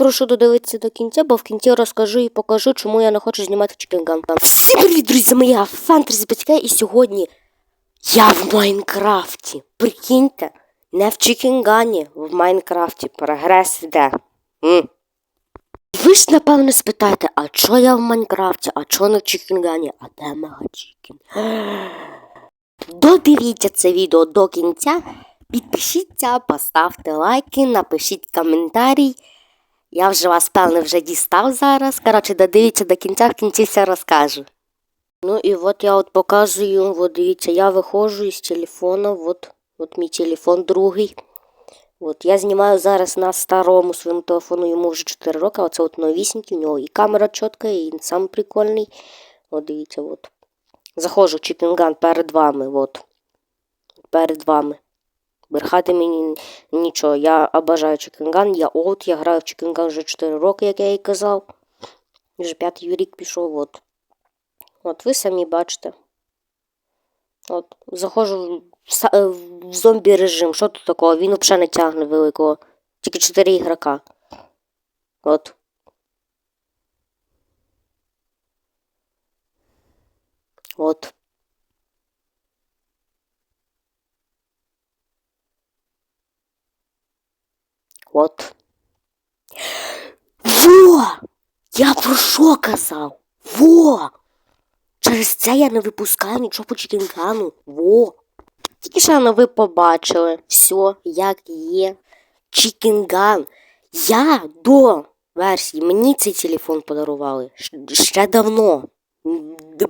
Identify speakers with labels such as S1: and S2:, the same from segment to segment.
S1: прошу додивитися до кінця, бо в кінці розкажу і покажу, чому я не хочу знімати Чікінган. Всім привіт, друзі! Моя фантазі батька, і сьогодні я в Майнкрафті. Прикиньте, не в Чікінгані, в Майнкрафті. Прогрес йде. М. Ви ж, напевно, спитаєте, а чо я в Майнкрафті, а чо не в Чікінгані, а де Мегачікін? Додивіться це відео до кінця. Підпишіться, поставте лайки, напишіть коментарі. Я вже вас, певне, вже дістав зараз. Коротше, додивіться до кінця, в кінці все розкажу. Ну і от я от показую, от дивіться, я виходжу із телефона, от, от мій телефон другий. От я знімаю зараз на старому своєму телефону, йому вже 4 роки, а оце от новісінький, у нього і камера чітка, і він сам прикольний. От дивіться, от. Заходжу Чікінган перед вами, от. Перед вами. Брехати мені нічого. Я обожаю Чікінган, я от, я граю в Чікінган вже 4 роки, як я і казав. Вже п'ятий рік пішов, от. От ви самі бачите. От, заходжу в, е, в зомбі режим. Що тут такого? Він взагалі не тягне великого. Тільки 4 ігрока. От. От. Во! Я про що казав? Во! Через це я не випускаю нічого по Чікінгану. Во! Тільки ну, ви побачили все, як є. Чікінган. Я до версії, мені цей телефон подарували ще давно.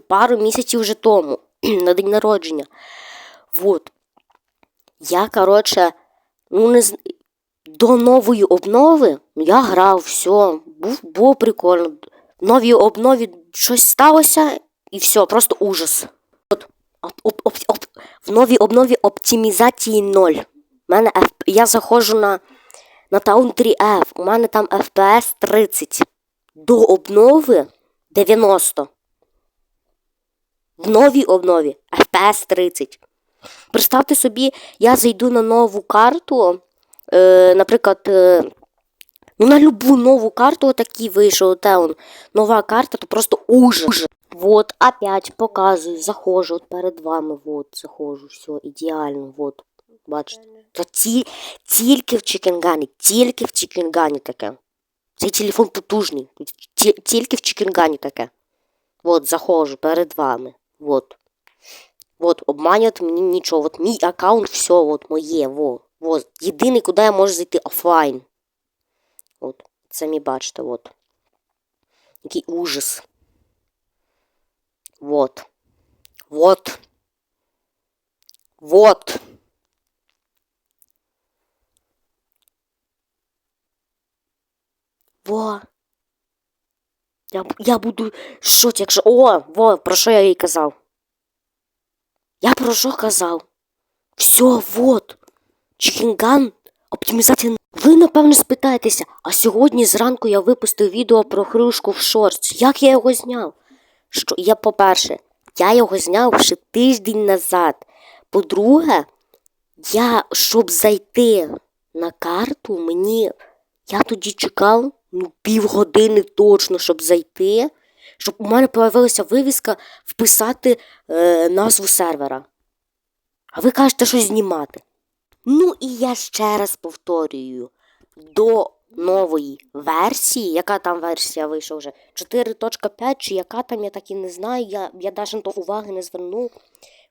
S1: Пару місяців вже тому, на день народження. Вот. Я, коротше, ну не. До нової обнови я грав, все, був, було прикольно. В новій обнові щось сталося, і все, просто ужас. От, оп, оп, оп, оп, в новій обнові оптимізації 0. Мене. Я заходжу на, на Town 3F, у мене там FPS 30. До обнови 90. В новій обнові FPS 30. Представте собі, я зайду на нову карту, е, наприклад, е, ну на любу нову карту такий вийшов, те он, нова карта, то просто ужас. Вот, опять показую, заходжу от перед вами, вот, заходжу, все, ідеально, вот, бачите. То ті, тільки в Чікенгані, тільки в Чікенгані таке. Цей телефон потужний, ті- тільки в Чікенгані таке. Вот, заходжу перед вами, вот. Вот, обманювати мені нічого. От мій аккаунт, все, от моє, во. во. Єдиний, куди я можу зайти офлайн. От, самі бачите, от. Який ужас. Вот. Вот. Вот. Во. Я, б- я буду що, якщо. О, во, про що я їй казав? Я про що казав? Все, вот. Чікінган, оптимізація. Ви, напевно, спитаєтеся, а сьогодні зранку я випустив відео про хрюшку в шортс. Як я його зняв? Що я, по-перше, я його зняв ще тиждень назад. По-друге, я, щоб зайти на карту, мені. Я тоді чекав ну, півгодини точно, щоб зайти, щоб у мене появилася вивіска вписати е, назву сервера. А ви кажете, що знімати. Ну і я ще раз повторюю: до нової версії, яка там версія вийшла вже 4.5, чи яка там, я так і не знаю, я, я навіть на то уваги не звернув.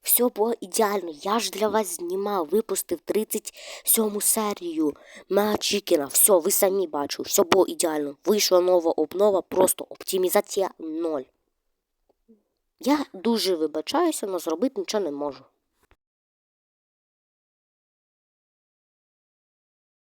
S1: Все було ідеально. Я ж для вас знімав, випустив 37 серію Мега Чікена. Все, ви самі бачили, все було ідеально. Вийшла нова обнова, просто оптимізація 0. Я дуже вибачаюся, але зробити нічого не можу.